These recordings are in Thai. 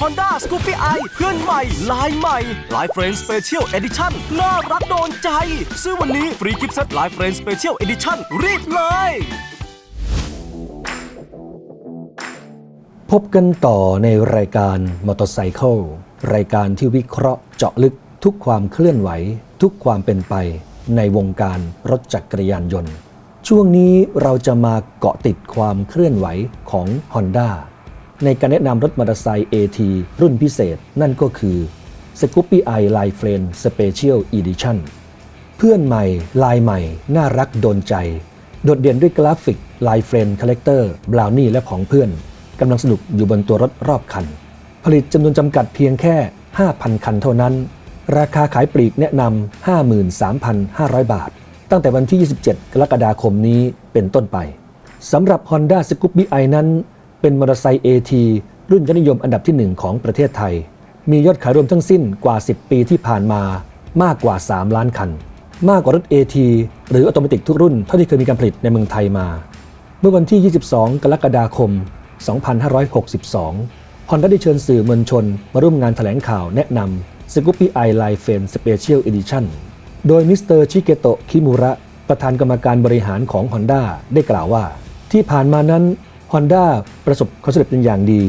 Honda Scoopy i เพื่อนใหม่ลายใหม่ลายเฟรน Special Edition น่ารักโดนใจ ซื้อวันนี้ฟรีกิฟต์เซตลายเฟรน Special Edition รีบเลย พบกันต่อในรายการมอเตอร์ไซค์รายการที่วิเคราะห์เจาะลึกทุกความเคลื่อนไหว ทุกความเป็นไป ในวงการรถจักรยานยนต์ ช่วงนี้เราจะมาเกาะติดความเคลื่อนไหวของ Honda ในการแนะนำรถมอเตอร์ไซค์ AT รุ่นพิเศษ นั่นก็คือ Scoopy i Line Frame Special Edition เพื่อนใหม่ ลายใหม่ น่ารักโดนใจ โดดเด่นด้วยกราฟิก ลายเฟรนคาแรคเตอร์บราวนี่และผองเพื่อนกำลังสนุกอยู่บนตัวรถรอบคัน ผลิตจำนวนจำกัดเพียงแค่ 5,000 คันเท่านั้น ราคาขายปลีกแนะนำ53,500 บาท ตั้งแต่วันที่ 27 กรกฎาคมนี้เป็นต้นไปสำหรับ Honda Scoopy i นั้น เป็นมอเตอร์ไซค์ AT รุ่นยอดนิยมอันดับที่ 1 ของประเทศไทย มียอดขายรวมทั้งสิ้นกว่า 10 ปีที่ผ่านมามากกว่า 3 ล้านคัน มากกว่ารถ AT หรือออโตเมติกทุกรุ่นเท่าที่เคยมีการผลิตในเมืองไทยมา เมื่อวันที่ 22 กรกฎาคม 2562 Honda ได้เชิญสื่อมวลชน มาร่วมงานแถลงข่าวแนะนำ Scoopy i Line Frame Special Edition โดยมิสเตอร์ชิเกโตะคิมูระประธานกรรมการบริหารของ Honda ได้กล่าวว่า ที่ผ่านมานั้น Honda ประสบความสำเร็จเป็นอย่างดี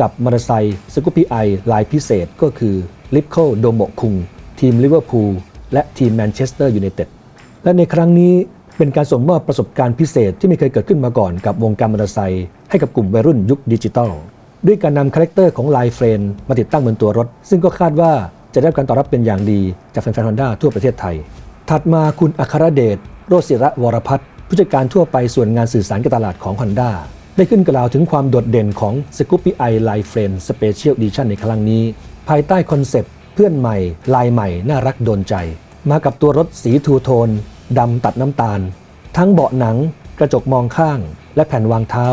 กับมอเตอร์ไซค์ Scoopy i ลายพิเศษก็คือ l i p c o d o m o คุงทีมลิเวอร์พูลและทีมแมนเชสเตอร์ยูไนเต็ดและในครั้งนี้เป็นการส่งมอบประสบการณ์พิเศษที่ไม่เคยเกิดขึ้นมาก่อนกับวงการมอเตอร์ไซค์ให้กับกลุ่มวัยรุ่นยุคดิจิตอลด้วยการนำคาแรคเตอร์ของลายเฟรนมาติดตั้งบนตัวรถ ซึ่งก็คาดว่าจะได้รับการตอบรับเป็นอย่างดีจากแฟนๆฮอนด้าทั่วประเทศไทย ถัดมาคุณอัครเดช โรศิระวรพัฒน์ผู้จัดการทั่วไปส่วนงานสื่อสารการตลาดของ Honda ได้ขึ้นกล่าวถึงความโดดเด่นของ Scoopy i Line Frame Special Edition ในครั้งนี้ ภายใต้คอนเซปต์เพื่อนใหม่ ลายใหม่ น่ารักโดนใจ มากับตัวรถสีทูโทนดำตัดน้ำตาล ทั้งเบาะหนัง กระจกมองข้าง และแผ่นวางเท้า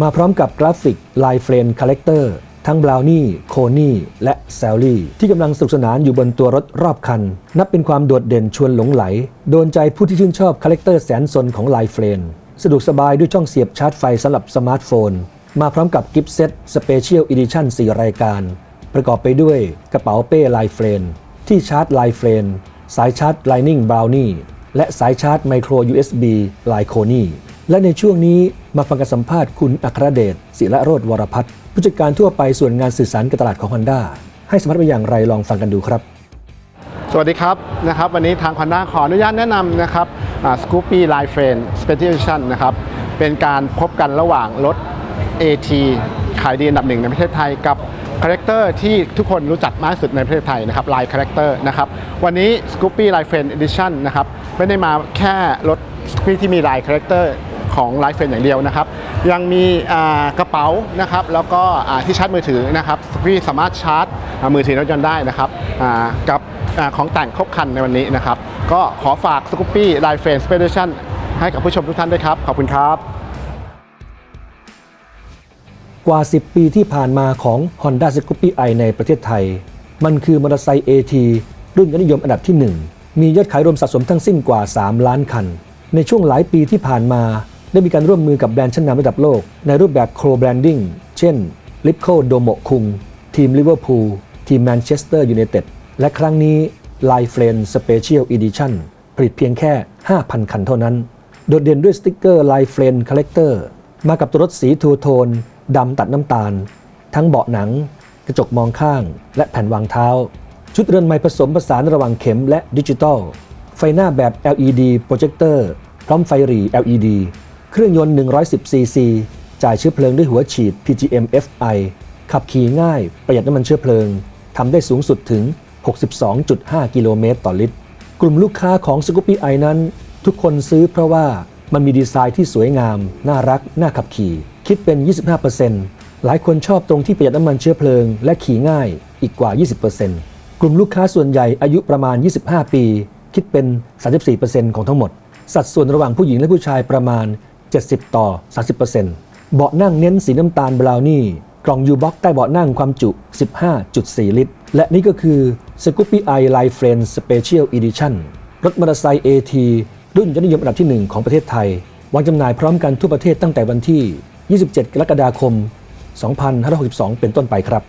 มาพร้อมกับกราฟิกลายเฟรนคาแรคเตอร์ทั้งบราวนี่โคนี่และแซลลี่ ที่กำลังสนุกสนานอยู่บนตัวรถรอบคัน นับเป็นความโดดเด่นชวนหลงไหล โดนใจผู้ที่ชื่นชอบคาแรคเตอร์แสนสนของลายเฟรน สะดวกสบายด้วยช่องเสียบชาร์จไฟสำหรับสมาร์ทโฟน มาพร้อมกับกิฟต์เซ็ตสเปเชียลอีดิชั่น4 รายการ ประกอบไปด้วยกระเป๋าเป้ลายเฟรนที่ชาร์จลายเฟรนสายชาร์จ Lightning Brownie และสายชาร์จไมโคร USB ลายโคนี่และในช่วงนี้มาฟังการสัมภาษณ์คุณอัครเดชศิระโรธวรพัฒน์ผู้จัดการทั่วไปส่วนงานสื่อสารการตลาดของ Honda ให้สัมภาษณ์ไปอย่างไรลองฟังกันดูครับ สวัสดีครับนะครับ วันนี้ทาง Honda ขออนุญาตแนะนำนะครับ สกูปปี้ไลฟ์เฟรน Special Edition นะครับเป็นการพบกันระหว่างรถ AT ขายดีอันดับหนึ่งในประเทศไทยกับคาแรคเตอร์ที่ทุกคนรู้จักมากสุดในประเทศไทยนะครับลายคาแรคเตอร์นะครับวันนี้ Scoopy Line Friend Edition นะครับไม่ได้มาแค่รถ Scoopy ที่มีลายคาแรคเตอร์ของไลฟ์เฟรนอย่างเดียวนะครับยังมีกระเป๋านะครับแล้วก็ที่ชาร์จมือถือนะครับที่สามารถชาร์จมือถือรถยนต์ได้นะครับกับ ของแต่งครบคันในวันนี้นะครับ ก็ขอฝาก Scoopy Line Friend Special Edition ให้กับผู้ชมทุกท่านด้วยครับ ขอบคุณครับ กว่า 10 ปีที่ผ่านมาของ Honda Scoopy i ในประเทศไทย มันคือมอเตอร์ไซค์ AT รุ่นยอดนิยมอันดับที่ 1 มียอดขายรวมสะสมทั้งสิ้นกว่า 3 ล้านคัน ในช่วงหลายปีที่ผ่านมาได้มีการร่วมมือกับแบรนด์ชั้นนำระดับโลก ในรูปแบบโครแบรนดิ้งเช่น l i p c o d o m o คุงทีมลิเวอร์พูลทีมแมนเชสเตอร์ยูไนเต็ด และครั้งนี้ Line f r i e n d Special Edition ผลิตเพียงแค่ 5,000 คันเท่านั้น โดดเด่นด้วยสติกเกอร์ Line f r i e n d Collector มากับตัวรถสีทูโทนดำตัดน้ำตาล ทั้งเบาะหนัง กระจกมองข้าง และแผ่นวางเท้า ชุดเรือนไม้ผสมผสานระหว่างเข็มและดิจิตอลไฟหน้าแบบ LED โปรเจคเตอร์พร้อมไฟหรี่ LED เครื่องยนต์ 110ซีซีจ่ายเชื้อเพลิงด้วยหัวฉีด PGM FI ขับขี่ง่าย ประหยัดน้ำมันเชื้อเพลิง ทำได้สูงสุดถึง 62.5 กิโลเมตรต่อลิตร กลุ่มลูกค้าของ Scoopy i นั้น ทุกคนซื้อเพราะว่ามันมีดีไซน์ที่สวยงาม น่ารัก น่าขับขี่ คิดเป็น 25%หลายคนชอบตรงที่ประหยัดน้ำมันเชื้อเพลิง และขี่ง่ายอีกกว่า 20%กลุ่มลูกค้าส่วนใหญ่อายุประมาณ 25 ปี คิดเป็น 34%ของทั้งหมด สัดส่วนระหว่างผู้หญิงและผู้ชายประมาณ 70 ต่อ 30%เบาะนั่งเน้นสีน้ำตาลบราวนี่กล่องยูบ็อกใต้เบาะนั่งความจุ 15.4 ลิตร และนี่ก็คือ Scoopy i Line Friend Special Edition รถมอเตอร์ไซค์ AT รุ่นยอดนิยมอันดับที่ 1 ของประเทศไทย วางจำหน่ายพร้อมกันทั่วประเทศตั้งแต่วันที่ 27 กรกฎาคม 2562 เป็นต้นไปครับ